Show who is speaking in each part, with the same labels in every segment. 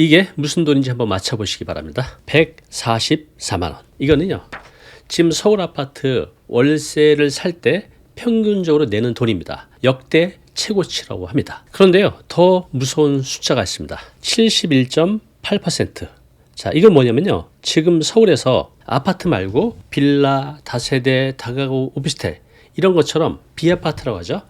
Speaker 1: 이게 무슨 돈인지 한번 맞춰보시기 바랍니다. 144만 원. 이거는요. 지금 서울 아파트 월세를 살 때 평균적으로 내는 돈입니다. 역대 최고치라고 합니다. 그런데요, 더 무서운 숫자가 있습니다. 71.8%. 자, 이건 뭐냐면요. 지금 서울에서 아파트 말고 빌라, 다세대, 다가구, 오피스텔 이런 것처럼 비아파트라고 하죠.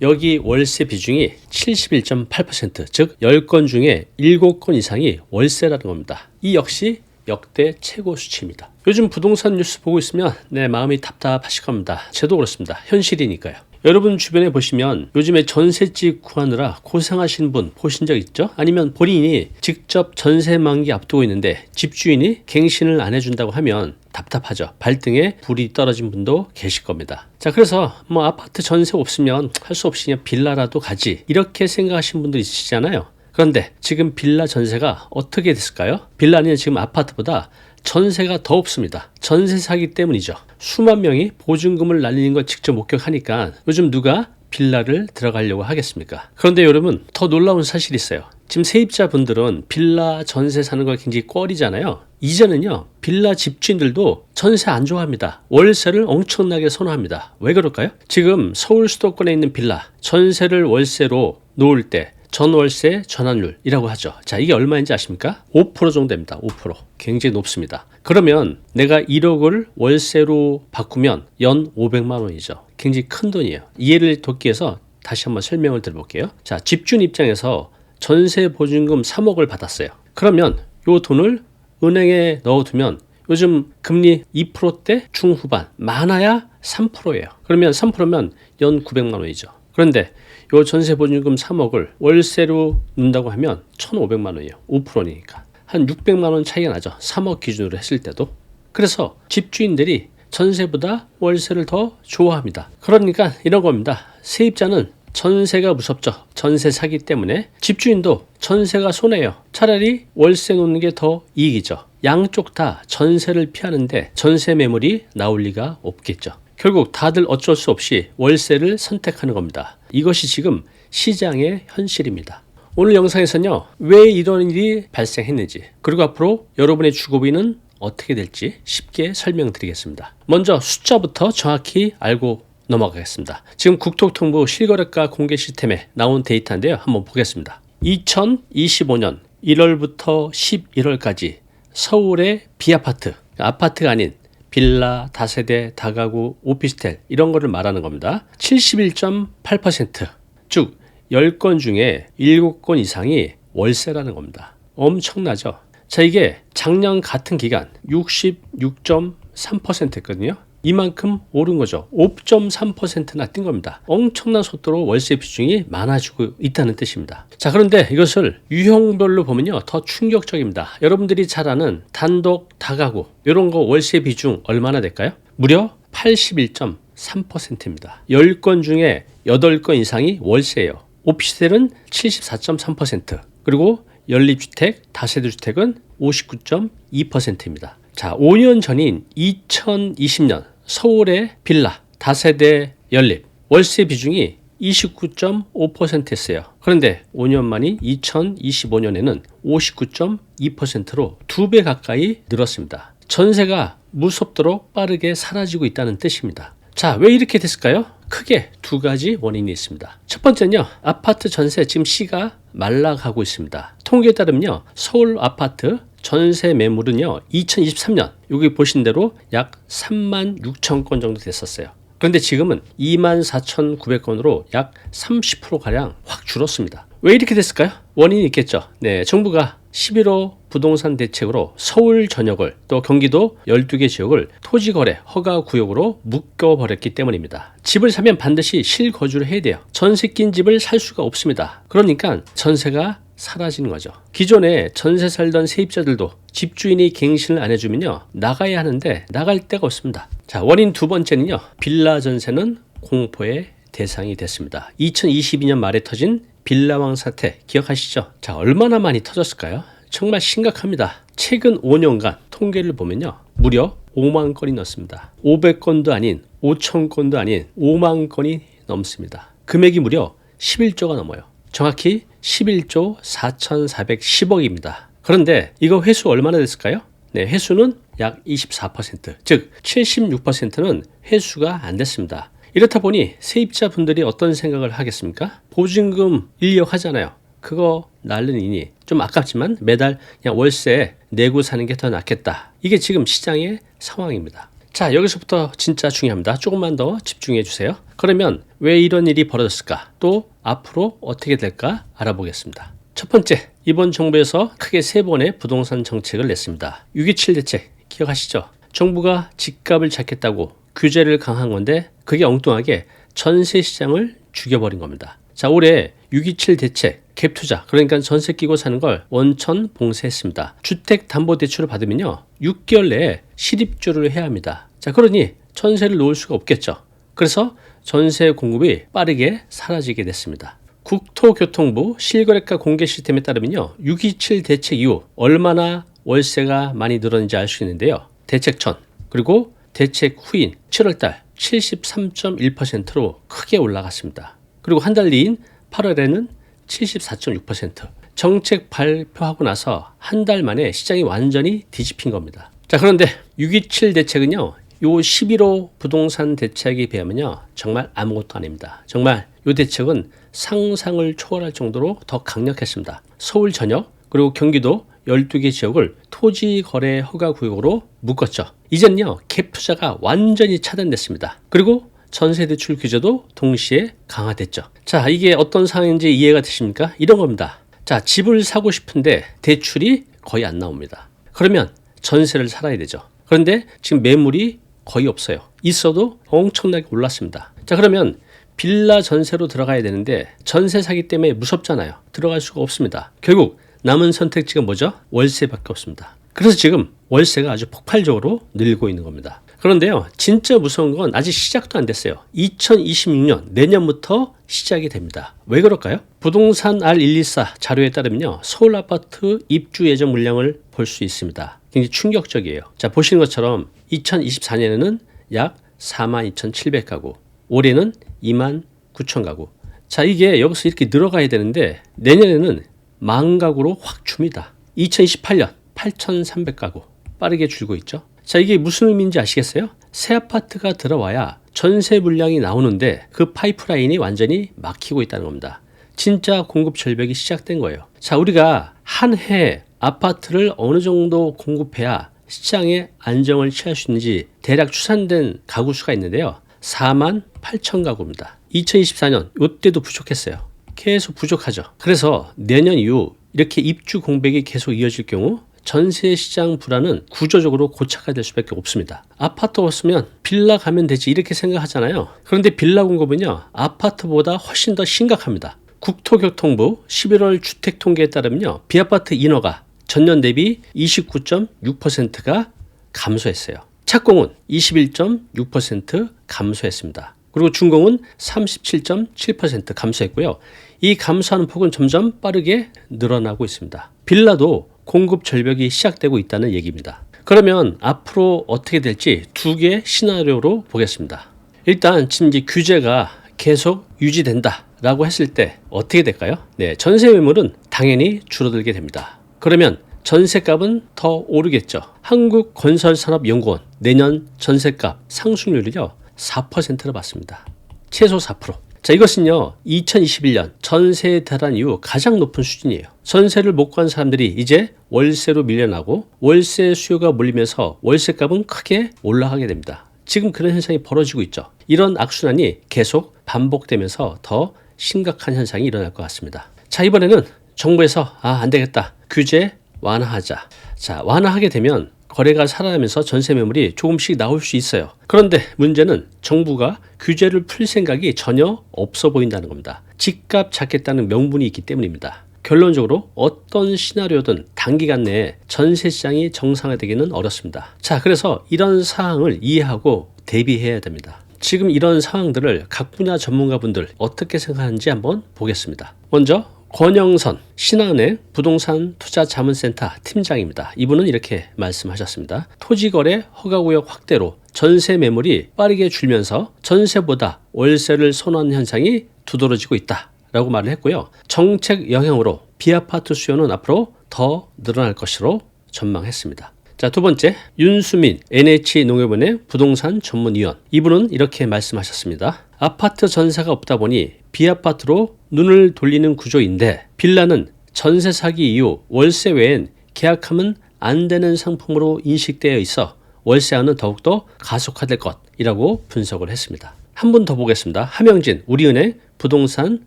Speaker 1: 여기 월세 비중이 71.8%, 즉 10건 중에 7건 이상이 월세라는 겁니다. 이 역시 역대 최고 수치입니다. 요즘 부동산 뉴스 보고 있으면 내 마음이 답답하실 겁니다. 저도 그렇습니다. 현실이니까요. 여러분 주변에 보시면 요즘에 전세집 구하느라 고생하신 분 보신 적 있죠? 아니면 본인이 직접 전세 만기 앞두고 있는데 집주인이 갱신을 안 해준다고 하면 답답하죠. 발등에 불이 떨어진 분도 계실 겁니다. 자, 그래서 뭐 아파트 전세 없으면 할 수 없이 그냥 빌라라도 가지. 이렇게 생각하시는 분들 있으시잖아요. 그런데 지금 빌라 전세가 어떻게 됐을까요? 빌라는 지금 아파트보다 전세가 더 없습니다. 전세 사기 때문이죠. 수만 명이 보증금을 날리는 걸 직접 목격하니까 요즘 누가 빌라를 들어가려고 하겠습니까? 그런데 여러분 더 놀라운 사실이 있어요. 지금 세입자분들은 빌라 전세 사는 걸 굉장히 꺼리잖아요. 이제는요 빌라 집주인들도 전세 안 좋아합니다. 월세를 엄청나게 선호합니다. 왜 그럴까요? 지금 서울 수도권에 있는 빌라 전세를 월세로 놓을 때 전월세 전환율이라고 하죠. 자, 이게 얼마인지 아십니까? 5% 정도 됩니다. 5%. 굉장히 높습니다. 그러면 내가 1억을 월세로 바꾸면 연 500만 원이죠. 굉장히 큰 돈이에요. 이해를 돕기 위해서 다시 한번 설명을 드려볼게요. 자, 집주인 입장에서 전세 보증금 3억을 받았어요. 그러면 이 돈을 은행에 넣어두면 요즘 금리 2%대 중후반 많아야 3%예요. 그러면 3%면 연 900만 원이죠. 그런데 요 전세 보증금 3억을 월세로 넣는다고 하면 1,500만 원이에요. 5%니까. 한 600만 원 차이가 나죠. 3억 기준으로 했을 때도. 그래서 집주인들이 전세보다 월세를 더 좋아합니다. 그러니까 이런 겁니다. 세입자는 전세가 무섭죠. 전세 사기 때문에 집주인도 전세가 손해요. 차라리 월세 놓는 게 더 이익이죠. 양쪽 다 전세를 피하는데 전세 매물이 나올 리가 없겠죠. 결국 다들 어쩔 수 없이 월세를 선택하는 겁니다. 이것이 지금 시장의 현실입니다. 오늘 영상에서는요, 왜 이런 일이 발생했는지, 그리고 앞으로 여러분의 주거비는 어떻게 될지 쉽게 설명드리겠습니다. 먼저 숫자부터 정확히 알고 넘어가겠습니다. 지금 국토통부 실거래가 공개 시스템에 나온 데이터인데요. 한번 보겠습니다. 2025년 1월부터 11월까지 서울의 비아파트, 아파트가 아닌 빌라, 다세대, 다가구, 오피스텔 이런 거를 말하는 겁니다. 71.8%. 즉 10건 중에 7건 이상이 월세라는 겁니다. 엄청나죠. 자, 이게 작년 같은 기간 66.3%였거든요. 이만큼 오른 거죠. 5.3%나 뛴 겁니다. 엄청난 속도로 월세 비중이 많아지고 있다는 뜻입니다. 자, 그런데 이것을 유형별로 보면요. 더 충격적입니다. 여러분들이 잘 아는 단독 다가구, 이런 거 월세 비중 얼마나 될까요? 무려 81.3%입니다. 10건 중에 8건 이상이 월세예요. 오피스텔은 74.3%, 그리고 연립주택, 다세대 주택은 59.2%입니다. 자, 5년 전인 2020년 서울의 빌라, 다세대 연립, 월세 비중이 29.5%였어요. 그런데 5년 만인 2025년에는 59.2%로 두배 가까이 늘었습니다. 전세가 무섭도록 빠르게 사라지고 있다는 뜻입니다. 자, 왜 이렇게 됐을까요? 크게 두 가지 원인이 있습니다. 첫 번째는요, 아파트 전세 지금 시가 말라가고 있습니다. 통계에 따르면요, 서울 아파트 전세 매물은요, 2023년 여기 보신 대로 약 3만 6천 건 정도 됐었어요. 그런데 지금은 2만 4,900건으로 약 30%가량 확 줄었습니다. 왜 이렇게 됐을까요? 원인이 있겠죠. 네, 정부가 11호 부동산 대책으로 서울 전역을 또 경기도 12개 지역을 토지거래 허가 구역으로 묶어버렸기 때문입니다. 집을 사면 반드시 실거주를 해야 돼요. 전세 낀 집을 살 수가 없습니다. 그러니까 전세가 사라지는 거죠. 기존에 전세 살던 세입자들도 집주인이 갱신을 안 해주면요 나가야 하는데 나갈 데가 없습니다. 자 원인 두 번째는요 빌라 전세는 공포의 대상이 됐습니다. 2022년 말에 터진 빌라왕 사태 기억하시죠? 자 얼마나 많이 터졌을까요? 정말 심각합니다. 최근 5년간 통계를 보면요 무려 5만 건이 넘습니다. 500건도 아닌 5천 건도 아닌 5만 건이 넘습니다. 금액이 무려 11조가 넘어요. 정확히 11조 4,410억입니다. 그런데 이거 회수 얼마나 됐을까요? 네, 회수는 약 24%, 즉 76%는 회수가 안 됐습니다. 이렇다 보니 세입자분들이 어떤 생각을 하겠습니까? 보증금 인력 하잖아요. 그거 날르니 좀 아깝지만 매달 그냥 월세 내고 사는 게 더 낫겠다. 이게 지금 시장의 상황입니다. 자, 여기서부터 진짜 중요합니다. 조금만 더 집중해 주세요. 그러면 왜 이런 일이 벌어졌을까? 또 앞으로 어떻게 될까 알아보겠습니다. 첫 번째, 이번 정부에서 크게 세 번의 부동산 정책을 냈습니다. 6.27 대책 기억하시죠? 정부가 집값을 잡겠다고 규제를 강한 건데 그게 엉뚱하게 전세 시장을 죽여버린 겁니다. 자, 올해 6.27 대책 갭 투자 그러니까 전세 끼고 사는 걸 원천 봉쇄했습니다. 주택 담보 대출을 받으면요 6개월 내에 실입주를 해야 합니다. 자 그러니 전세를 놓을 수가 없겠죠. 그래서 전세 공급이 빠르게 사라지게 됐습니다. 국토교통부 실거래가 공개 시스템에 따르면요 6.27 대책 이후 얼마나 월세가 많이 늘었는지 알 수 있는데요. 대책 전 그리고 대책 후인 7월달 73.1%로 크게 올라갔습니다. 그리고 한 달 뒤인 8월에는 74.6%. 정책 발표하고 나서 한 달 만에 시장이 완전히 뒤집힌 겁니다. 자, 그런데 6.27 대책은요, 요 11호 부동산 대책에 비하면요, 정말 아무것도 아닙니다. 정말 이 대책은 상상을 초월할 정도로 더 강력했습니다. 서울 전역, 그리고 경기도 12개 지역을 토지 거래 허가 구역으로 묶었죠. 이젠요, 갭 투자가 완전히 차단됐습니다. 그리고 전세 대출 규제도 동시에 강화됐죠. 자, 이게 어떤 상황인지 이해가 되십니까? 이런 겁니다. 자, 집을 사고 싶은데 대출이 거의 안 나옵니다. 그러면 전세를 살아야 되죠. 그런데 지금 매물이 거의 없어요. 있어도 엄청나게 올랐습니다. 자, 그러면 빌라 전세로 들어가야 되는데 전세 사기 때문에 무섭잖아요. 들어갈 수가 없습니다. 결국 남은 선택지가 뭐죠? 월세밖에 없습니다. 그래서 지금 월세가 아주 폭발적으로 늘고 있는 겁니다. 그런데요, 진짜 무서운 건 아직 시작도 안 됐어요. 2026년, 내년부터 시작이 됩니다. 왜 그럴까요? 부동산 R124 자료에 따르면요, 서울 아파트 입주 예정 물량을 볼 수 있습니다. 굉장히 충격적이에요. 자, 보시는 것처럼 2024년에는 약 42,700가구, 올해는 29,000가구. 자, 이게 여기서 이렇게 늘어가야 되는데 내년에는 만 가구로 확 줍니다. 2028년 8,300가구 빠르게 줄고 있죠. 자, 이게 무슨 의미인지 아시겠어요? 새 아파트가 들어와야 전세 물량이 나오는데 그 파이프라인이 완전히 막히고 있다는 겁니다. 진짜 공급 절벽이 시작된 거예요. 자, 우리가 한 해 아파트를 어느 정도 공급해야 시장에 안정을 취할 수 있는지 대략 추산된 가구 수가 있는데요. 4만 8천 가구입니다. 2024년 이때도 부족했어요. 계속 부족하죠. 그래서 내년 이후 이렇게 입주 공백이 계속 이어질 경우 전세 시장 불안은 구조적으로 고착화 될 수밖에 없습니다. 아파트 없으면 빌라 가면 되지 이렇게 생각하잖아요. 그런데 빌라 공급은요 아파트보다 훨씬 더 심각합니다. 국토교통부 11월 주택 통계에 따르면요 비아파트 인허가 전년 대비 29.6%가 감소했어요. 착공은 21.6% 감소했습니다. 그리고 준공은 37.7% 감소했고요. 이 감소하는 폭은 점점 빠르게 늘어나고 있습니다. 빌라도 공급 절벽이 시작되고 있다는 얘기입니다. 그러면 앞으로 어떻게 될지 두 개의 시나리오로 보겠습니다. 일단 지금 이제 규제가 계속 유지된다 라고 했을 때 어떻게 될까요? 네, 전세 매물은 당연히 줄어들게 됩니다. 그러면 전세값은 더 오르겠죠. 한국건설산업연구원 내년 전세값 상승률을요 4%로 봤습니다. 최소 4%. 자, 이것은요, 2021년 전세 대란 이후 가장 높은 수준이에요. 전세를 못 구한 사람들이 이제 월세로 밀려나고 월세 수요가 몰리면서 월세값은 크게 올라가게 됩니다. 지금 그런 현상이 벌어지고 있죠. 이런 악순환이 계속 반복되면서 더 심각한 현상이 일어날 것 같습니다. 자, 이번에는 정부에서 아, 안 되겠다. 규제 완화하자. 자, 완화하게 되면 거래가 살아나면서 전세 매물이 조금씩 나올 수 있어요. 그런데 문제는 정부가 규제를 풀 생각이 전혀 없어 보인다는 겁니다. 집값 잡겠다는 명분이 있기 때문입니다. 결론적으로 어떤 시나리오든 단기간 내에 전세 시장이 정상화되기는 어렵습니다. 자, 그래서 이런 사항을 이해하고 대비해야 됩니다. 지금 이런 상황들을 각 분야 전문가분들 어떻게 생각하는지 한번 보겠습니다. 먼저 권영선 신한은행 부동산 투자 자문센터 팀장입니다. 이분은 이렇게 말씀하셨습니다. 토지거래 허가구역 확대로 전세 매물이 빠르게 줄면서 전세보다 월세를 선호하는 현상이 두드러지고 있다. 라고 말을 했고요. 정책 영향으로 비아파트 수요는 앞으로 더 늘어날 것으로 전망했습니다. 자, 두 번째, 윤수민 NH농협은행 부동산 전문위원. 이분은 이렇게 말씀하셨습니다. 아파트 전세가 없다 보니 비아파트로 눈을 돌리는 구조인데 빌라는 전세 사기 이후 월세 외엔 계약하면 안 되는 상품으로 인식되어 있어 월세화는 더욱더 가속화될 것이라고 분석을 했습니다. 한 분 더 보겠습니다. 함영진 우리은행 부동산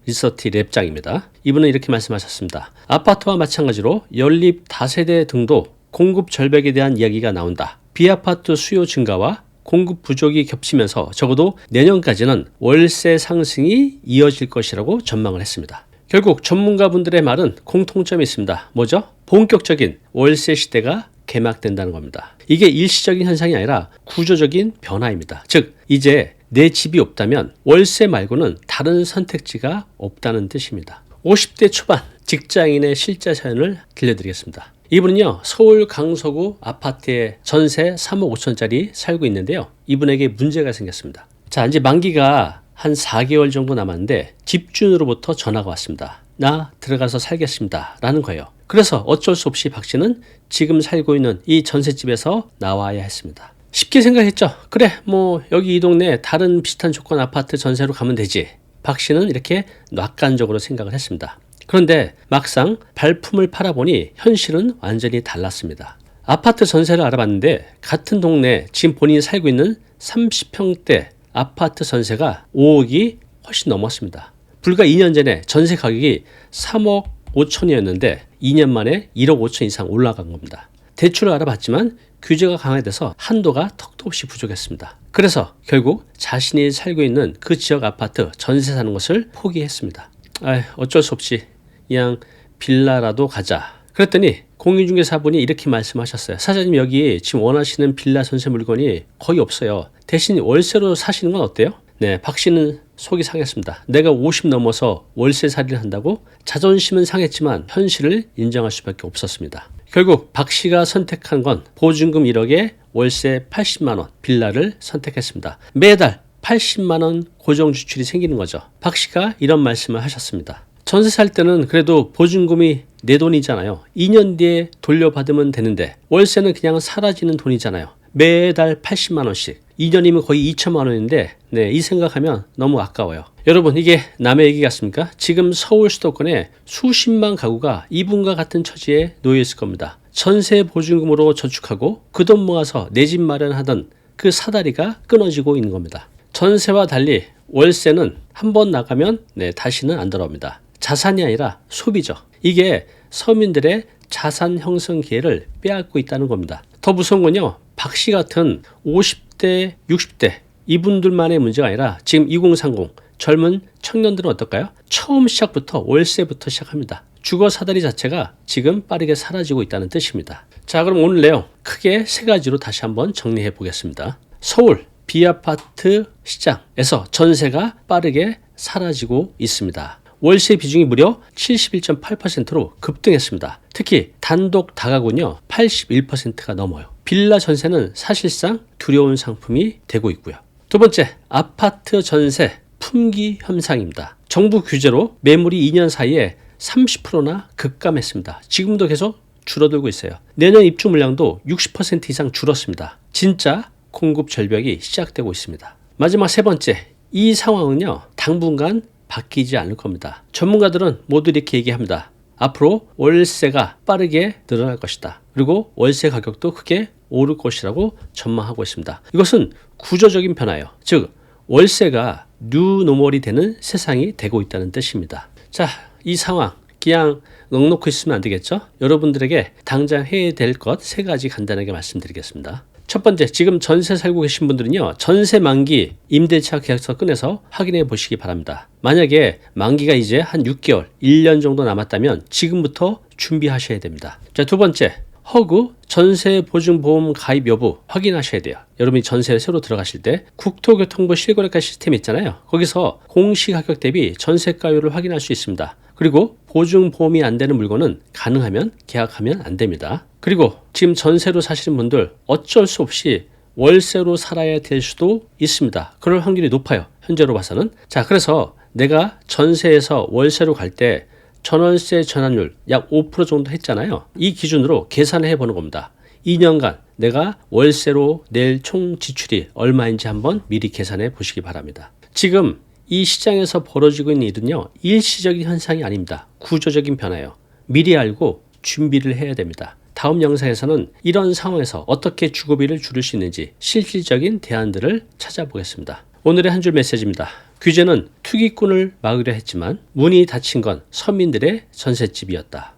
Speaker 1: 리서치 랩장입니다. 이분은 이렇게 말씀하셨습니다. 아파트와 마찬가지로 연립 다세대 등도 공급 절벽에 대한 이야기가 나온다. 비아파트 수요 증가와 공급 부족이 겹치면서 적어도 내년까지는 월세 상승이 이어질 것이라고 전망을 했습니다. 결국 전문가분들의 말은 공통점이 있습니다. 뭐죠? 본격적인 월세 시대가 개막된다는 겁니다. 이게 일시적인 현상이 아니라 구조적인 변화입니다. 즉, 이제 내 집이 없다면 월세 말고는 다른 선택지가 없다는 뜻입니다. 50대 초반 직장인의 실제 사연을 들려드리겠습니다. 이분은요, 서울 강서구 아파트에 전세 3억 5천짜리 살고 있는데요. 이분에게 문제가 생겼습니다. 자, 이제 만기가 한 4개월 정도 남았는데 집주인으로부터 전화가 왔습니다. 나 들어가서 살겠습니다. 라는 거예요. 그래서 어쩔 수 없이 박 씨는 지금 살고 있는 이 전셋집에서 나와야 했습니다. 쉽게 생각했죠. 그래, 뭐, 여기 이 동네 다른 비슷한 조건 아파트 전세로 가면 되지. 박 씨는 이렇게 낙관적으로 생각을 했습니다. 그런데 막상 발품을 팔아보니 현실은 완전히 달랐습니다. 아파트 전세를 알아봤는데 같은 동네 지금 본인이 살고 있는 30평대 아파트 전세가 5억이 훨씬 넘었습니다. 불과 2년 전에 전세 가격이 3억 5천이었는데 2년 만에 1억 5천 이상 올라간 겁니다. 대출을 알아봤지만 규제가 강화돼서 한도가 턱도 없이 부족했습니다. 그래서 결국 자신이 살고 있는 그 지역 아파트 전세 사는 것을 포기했습니다. 아, 어쩔 수 없이 그냥 빌라라도 가자. 그랬더니 공인중개사분이 이렇게 말씀하셨어요. 사장님 여기 지금 원하시는 빌라 전세 물건이 거의 없어요. 대신 월세로 사시는 건 어때요? 네, 박 씨는 속이 상했습니다. 내가 50 넘어서 월세 살이를 한다고 자존심은 상했지만 현실을 인정할 수밖에 없었습니다. 결국 박 씨가 선택한 건 보증금 1억에 월세 80만 원 빌라를 선택했습니다. 매달 80만 원 고정 지출이 생기는 거죠. 박 씨가 이런 말씀을 하셨습니다. 전세 살 때는 그래도 보증금이 내 돈이잖아요. 2년 뒤에 돌려받으면 되는데 월세는 그냥 사라지는 돈이잖아요. 매달 80만 원씩. 2년이면 거의 2천만 원인데 네, 이 생각하면 너무 아까워요. 여러분 이게 남의 얘기 같습니까? 지금 서울 수도권에 수십만 가구가 이분과 같은 처지에 놓여 있을 겁니다. 전세 보증금으로 저축하고 그 돈 모아서 내 집 마련하던 그 사다리가 끊어지고 있는 겁니다. 전세와 달리 월세는 한 번 나가면 네, 다시는 안 돌아옵니다. 자산이 아니라 소비죠. 이게 서민들의 자산 형성 기회를 빼앗고 있다는 겁니다. 더 무서운 건요. 박 씨 같은 50대, 60대 이분들만의 문제가 아니라 지금 2030 젊은 청년들은 어떨까요? 처음 시작부터 월세부터 시작합니다. 주거 사다리 자체가 지금 빠르게 사라지고 있다는 뜻입니다. 자, 그럼 오늘 내용 크게 세 가지로 다시 한번 정리해 보겠습니다. 서울 비아파트 시장에서 전세가 빠르게 사라지고 있습니다. 월세 비중이 무려 71.8%로 급등했습니다. 특히 단독 다가구는요 81%가 넘어요. 빌라 전세는 사실상 두려운 상품이 되고 있고요. 두 번째, 아파트 전세 품귀 현상입니다. 정부 규제로 매물이 2년 사이에 30%나 급감했습니다. 지금도 계속 줄어들고 있어요. 내년 입주 물량도 60% 이상 줄었습니다. 진짜 공급 절벽이 시작되고 있습니다. 마지막 세 번째, 이 상황은요, 당분간 바뀌지 않을 겁니다. 전문가들은 모두 이렇게 얘기합니다. 앞으로 월세가 빠르게 늘어날 것이다. 그리고 월세 가격도 크게 오를 것이라고 전망하고 있습니다. 이것은 구조적인 변화예요. 즉, 월세가 뉴노멀이 되는 세상이 되고 있다는 뜻입니다. 자, 이 상황 그냥 넉넉히 있으면 안 되겠죠? 여러분들에게 당장 해야 될 것 세 가지 간단하게 말씀드리겠습니다. 첫 번째, 지금 전세 살고 계신 분들은요, 전세 만기 임대차 계약서 꺼내서 확인해 보시기 바랍니다. 만약에 만기가 이제 한 6개월, 1년 정도 남았다면 지금부터 준비하셔야 됩니다. 자, 두 번째, 허구 전세 보증보험 가입 여부 확인하셔야 돼요. 여러분이 전세에 새로 들어가실 때 국토교통부 실거래가 시스템 있잖아요. 거기서 공시 가격 대비 전세가율을 확인할 수 있습니다. 그리고 보증보험이 안 되는 물건은 가능하면 계약하면 안 됩니다. 그리고 지금 전세로 사시는 분들 어쩔 수 없이 월세로 살아야 될 수도 있습니다. 그럴 확률이 높아요. 현재로 봐서는. 자, 그래서 내가 전세에서 월세로 갈 때 전월세 전환율 약 5% 정도 했잖아요. 이 기준으로 계산을 해보는 겁니다. 2년간 내가 월세로 낼 총 지출이 얼마인지 한번 미리 계산해 보시기 바랍니다. 지금 이 시장에서 벌어지고 있는 일은요, 일시적인 현상이 아닙니다. 구조적인 변화예요. 미리 알고 준비를 해야 됩니다. 다음 영상에서는 이런 상황에서 어떻게 주거비를 줄일 수 있는지 실질적인 대안들을 찾아보겠습니다. 오늘의 한 줄 메시지입니다. 규제는 투기꾼을 막으려 했지만 문이 닫힌 건 서민들의 전셋집이었다.